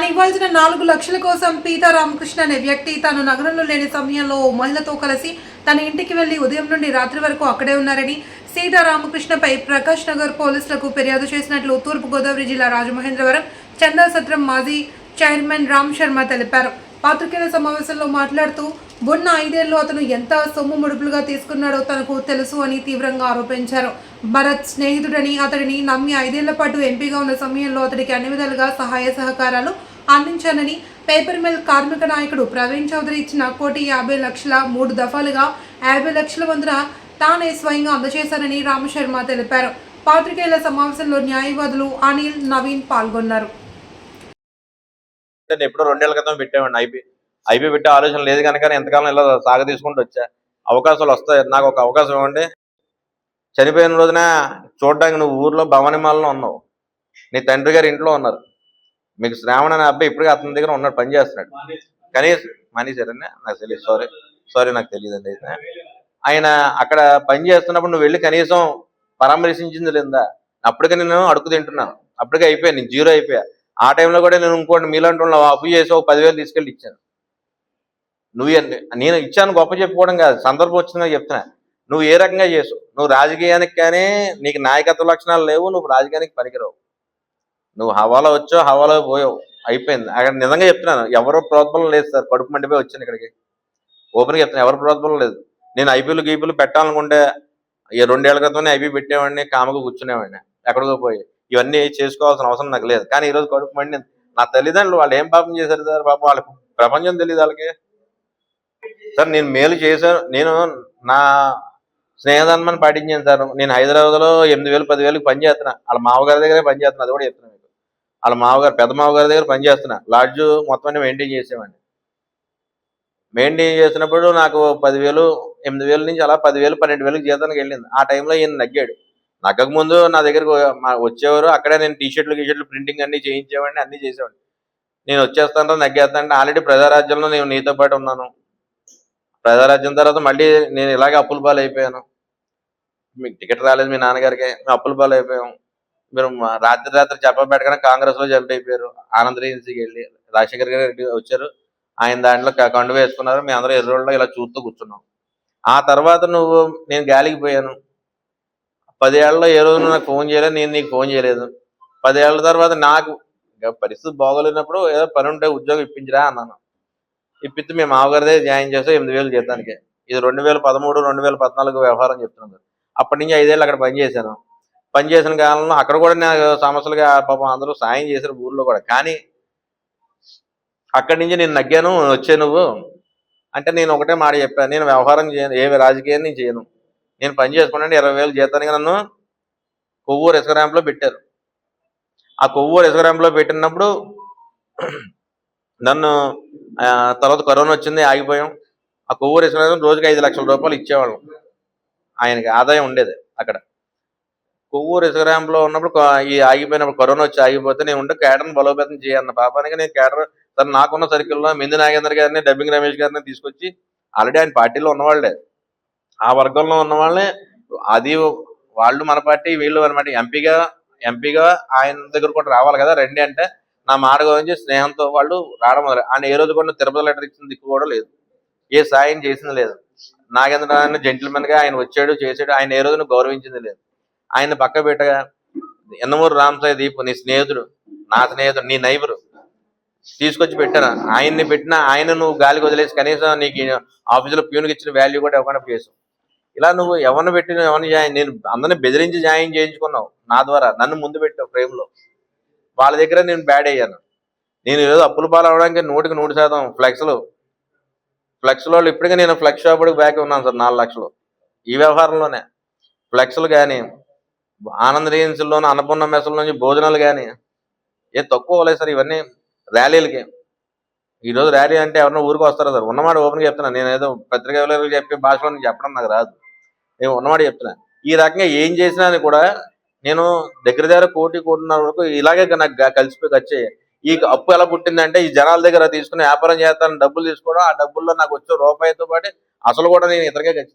తాను ఇవ్వాల్సిన నాలుగు లక్షల కోసం పీతా రామకృష్ణ అనే వ్యక్తి తాను నగరంలో లేని సమయంలో మహిళతో కలిసి తన ఇంటికి వెళ్ళి ఉదయం నుండి రాత్రి వరకు అక్కడే ఉన్నారని సీతా రామకృష్ణపై ప్రకాష్ నగర్ పోలీసులకు ఫిర్యాదు చేసినట్లు తూర్పుగోదావరి జిల్లా రాజమహేంద్రవరం చందా సత్రం మాజీ చైర్మన్ రామ్ శర్మ తెలిపారు. పాత్రికేయుల సమావేశంలో మాట్లాడుతూ బొన్న ఐదేళ్ళు అతను ఎంత సొమ్ము ముడుపులుగా తీసుకున్నాడో తనకు తెలుసు అని తీవ్రంగా ఆరోపించారు. భరత్ స్నేహితుడని అతడిని నమ్మి ఐదేళ్ళ పాటు ఎంపీగా ఉన్న సమయంలో అతడికి అన్ని విధాలుగా సహాయ సహకారాలు అందించానని పేపర్ మిల్ కార్మిక నాయకుడు ప్రవీణ్ చౌదరి ఇచ్చిన కోటి యాభై లక్షల మూడు దఫాలుగా యాభై లక్షల వందన తానే స్వయంగా అందజేశారని రామశర్మ తెలిపారు. పాత్రికేయుల సమావేశంలో న్యాయవాదులు అనిల్ నవీన్ పాల్గొన్నారు. నేను ఎప్పుడో రెండేళ్ళ క్రితం పెట్టామండి ఐపీ. ఐపీ పెట్టే ఆలోచన లేదు కనుక ఎంతకాలం ఇలా సాగ తీసుకుంటూ వచ్చా. అవకాశాలు వస్తాయి. నాకు ఒక అవకాశం ఇవ్వండి. చనిపోయిన రోజున చూడడానికి నువ్వు ఊర్లో భవనిమాలలో ఉన్నావు. నీ తండ్రి గారి ఇంట్లో ఉన్నారు. మీకు శ్రావణ అనే అబ్బాయి ఇప్పటికీ అతని దగ్గర ఉన్నాడు పని చేస్తున్నాడు. కనీసం మానేశారని నాకు తెలియదు సారీ సారీ నాకు తెలియదండి అయితే ఆయన అక్కడ పని చేస్తున్నప్పుడు నువ్వు వెళ్ళి కనీసం పరామర్శించింది లేదా? అప్పటికే నేను అడుగు తింటున్నాను అప్పటికే అయిపోయా నేను జీరో అయిపోయా. ఆ టైంలో కూడా నేను ఇంకోటి మీలాంటి వాళ్ళు అప్పు చేసి ఒక పదివేలు తీసుకెళ్ళి ఇచ్చాను. నువ్వు నేను ఇచ్చాను గొప్ప చెప్పుకోవడం కాదు సందర్భం వచ్చిందని చెప్తున్నా. నువ్వు ఏ రకంగా చేసు నువ్వు రాజకీయానికి కానీ నీకు నాయకత్వ లక్షణాలు లేవు నువ్వు రాజకీయానికి పనికిరావు. నువ్వు హవాలో వచ్చావు హవాలో పోయావు. అయిపోయింది. అక్కడ నిజంగా చెప్తున్నాను ఎవరు ప్రోత్బలం లేదు సార్. కడుపు మండిపోయి వచ్చాను ఇక్కడికి. ఓపెన్గా చెప్తున్నాను ఎవరు ప్రోత్బలం లేదు. నేను ఐపీలు గీపీలు పెట్టాలనుకుంటే ఈ రెండేళ్ళ క్రితం ఐపీ పెట్టేవాడిని కామకు కూర్చునేవాడిని ఎక్కడికో పోయి. ఇవన్నీ చేసుకోవాల్సిన అవసరం నాకు లేదు. కానీ ఈరోజు కడుపు మండి నా తల్లిదండ్రులు వాళ్ళు ఏం పాపం చేశారు సార్? పాపం వాళ్ళకి ప్రపంచం తెలియదు వాళ్ళకి. సార్ నేను మేలు చేశాను. నేను నా స్నేహధర్మాన్ని పాటించాను సార్. నేను హైదరాబాద్లో ఎనిమిది వేలు పదివేలకు పనిచేస్తున్నా వాళ్ళ మామగారి దగ్గరే పనిచేస్తున్నా అది కూడా చెప్తున్నాను వాళ్ళ మామగారు పెద్ద మామగారి దగ్గర పనిచేస్తున్నా లాడ్జ్ మొత్తం అన్ని మెయింటైన్ చేసేవాడిని. మెయింటైన్ చేసినప్పుడు నాకు పదివేలు ఎనిమిది వేల నుంచి అలా పదివేలు పన్నెండు వేలకు జీతానికి వెళ్ళింది. ఆ టైంలో ఈయన నగ్గాడు. నగ్గక ముందు నా దగ్గరకు మా- వచ్చేవారు. అక్కడే నేను టీ షర్ట్లు ప్రింటింగ్ అన్ని చేయించేవాడిని అన్ని చేసేవాడిని. నేను వచ్చేస్తాను నగ్గేస్తాను ఆల్రెడీ ప్రజారాజ్యంలో నేను నీతో పాటు ఉన్నాను. ప్రజారాజ్యం తర్వాత మళ్ళీ నేను ఇలాగే అప్పుల పాలు అయిపోయాను మీకు టికెట్ రాలేదు మీ నాన్నగారికి. మేము అప్పుల పాలు అయిపోయాం మీరు రాత్రి రాత్రి చెప్పబెట్టగానే కాంగ్రెస్లో జంప్ అయిపోయారు. ఆనంద్ వెళ్ళి రాజశేఖర్ గారు వచ్చారు. ఆయన దాంట్లో కండు వేసుకున్నారు. మేము అందరూ ఎర్రోళ్ళలో ఇలా చూస్తూ కూర్చున్నాం. ఆ తర్వాత నువ్వు నేను గాలికి పోయాను. పదేళ్ళలో ఏ రోజు నాకు ఫోన్ చేయలేదు నేను నీకు ఫోన్ చేయలేదు. పదేళ్ళ తర్వాత నాకు పరిస్థితి బాగోలేనప్పుడు ఏదో పని ఉంటే ఉద్యోగం ఇప్పించరా అన్నాను. ఇప్పిస్తే మేము మామగారిదే జాయిన్ చేస్తే ఎనిమిది వేలు జీతానికి ఇది రెండు వేల పదమూడు రెండు వేల పద్నాలుగు వ్యవహారం చెప్తున్నాను అప్పటి నుంచి ఐదేళ్ళు అక్కడ పని పనిచేసిన పని చేసిన కాలంలో అక్కడ కూడా నాకు సమస్యలుగా పాపం అందరూ సాయం చేశారు ఊర్లో కూడా. కానీ అక్కడి నుంచి నేను నగ్గాను వచ్చే నువ్వు అంటే నేను ఒకటే మాట చెప్పాను నేను వ్యవహారం చేయను ఏ రాజకీయాన్ని నేను చేయను. నేను పని చేసుకున్నాను ఇరవై వేలు జీతానికి నన్ను కొవ్వూరు ఇసుక ర్యాంప్లో పెట్టారు. ఆ కొవ్వూరు ఇసుక ర్యాంప్లో పెట్టినప్పుడు నన్ను తర్వాత కరోనా వచ్చింది ఆగిపోయాం. ఆ కొవ్వూరు ఇసుక ర్యాంప్ రోజుకి ఐదు లక్షల రూపాయలు ఇచ్చేవాళ్ళం. ఆయనకి ఆదాయం ఉండేది అక్కడ. కొవ్వూరు ఇసుక ఉన్నప్పుడు ఈ ఆగిపోయినప్పుడు కరోనా వచ్చి ఆగిపోతే నేను ఉంటే కేడర్ని బలోపేతం చేయన్న పాపానికి నేను కేడర్ సార్ నాకున్న సర్కిల్లో మింది నాగేంద్ర గారిని డబ్బింగ్ రమేష్ గారిని తీసుకొచ్చి ఆల్రెడీ ఆయన పార్టీలో ఉన్నవాళ్ళే. ఆ వర్గంలో ఉన్న వాళ్ళే అది వాళ్ళు మన పార్టీ వీళ్ళు అనమాట. ఎంపీగా ఎంపీగా ఆయన దగ్గర కూడా రావాలి కదా రండి అంటే నా మాట గురించి స్నేహంతో వాళ్ళు రావడం మొదలు ఆయన ఏ రోజు కూడా తిరుపతి లెటర్ ఇచ్చిన దిక్కు కూడా లేదు. ఏ సాయం చేసింది లేదు. నాగేంద్ర ఆయన జెంటిల్మెన్గా ఆయన వచ్చాడు చేసాడు ఆయన ఏ రోజున గౌరవించింది లేదు. ఆయన పక్క పెట్టగా ఎన్నమూరు రామసాయి దీపు నీ స్నేహితుడు నా స్నేహితుడు నీ నైబరు తీసుకొచ్చి పెట్టాను ఆయన్ని పెట్టిన ఆయన నువ్వు గాలికి వదిలేసి కనీసం నీకు ఆఫీసులో ప్యూన్కి ఇచ్చిన వాల్యూ కూడా ఇవ్వకుండా చేసావు ఇలా నువ్వు ఎవరిని పెట్టి ఎవరిని జాయిన్ నేను అందరిని బెదిరించి జాయిన్ చేయించుకున్నావు నా ద్వారా నన్ను ముందు పెట్టావు ఫ్రేమ్లో. వాళ్ళ దగ్గర నేను బ్యాడ్ అయ్యాను. నేను ఏదో అప్పుల పాలు అవడానికి నూటికి నూరు శాతం ఫ్లెక్స్లు ఫ్లెక్స్లో ఇప్పటికే నేను ఫ్లెక్స్ షాపుడికి బ్యాక్ ఉన్నాను సార్ నాలుగు లక్షలు. ఈ వ్యవహారంలోనే. ఫ్లెక్స్లు కానీ ఆనంద రీజన్స్లోని అన్నపూర్ణ మెస్ల నుంచి భోజనాలు కానీ ఏ తక్కువ లేదు సార్ ఇవన్నీ ర్యాలీలకి. ఈ రోజు ర్యాలీ అంటే ఎవరన్నా ఊరికి వస్తారా సార్. ఉన్నమాట ఓపెన్గా చెప్తున్నా. నేను ఏదో పత్రికా చెప్పే భాషలో చెప్పడం నాకు రాదు. నేను ఉన్నమాట చెప్తున్నా. ఈ రకంగా ఏం చేసినా అని కూడా నేను దగ్గర దగ్గర కోటి కోటిన్నర వరకు ఇలాగే నాకు కలిసిపోయి వచ్చే ఈ అప్పు ఎలా పుట్టిందంటే ఈ జనాల దగ్గర తీసుకుని వ్యాపారం చేస్తాను డబ్బులు తీసుకోవడం ఆ డబ్బుల్లో నాకు వచ్చే రూపాయితో పాటు అసలు కూడా నేను ఇతరగా ఖర్చు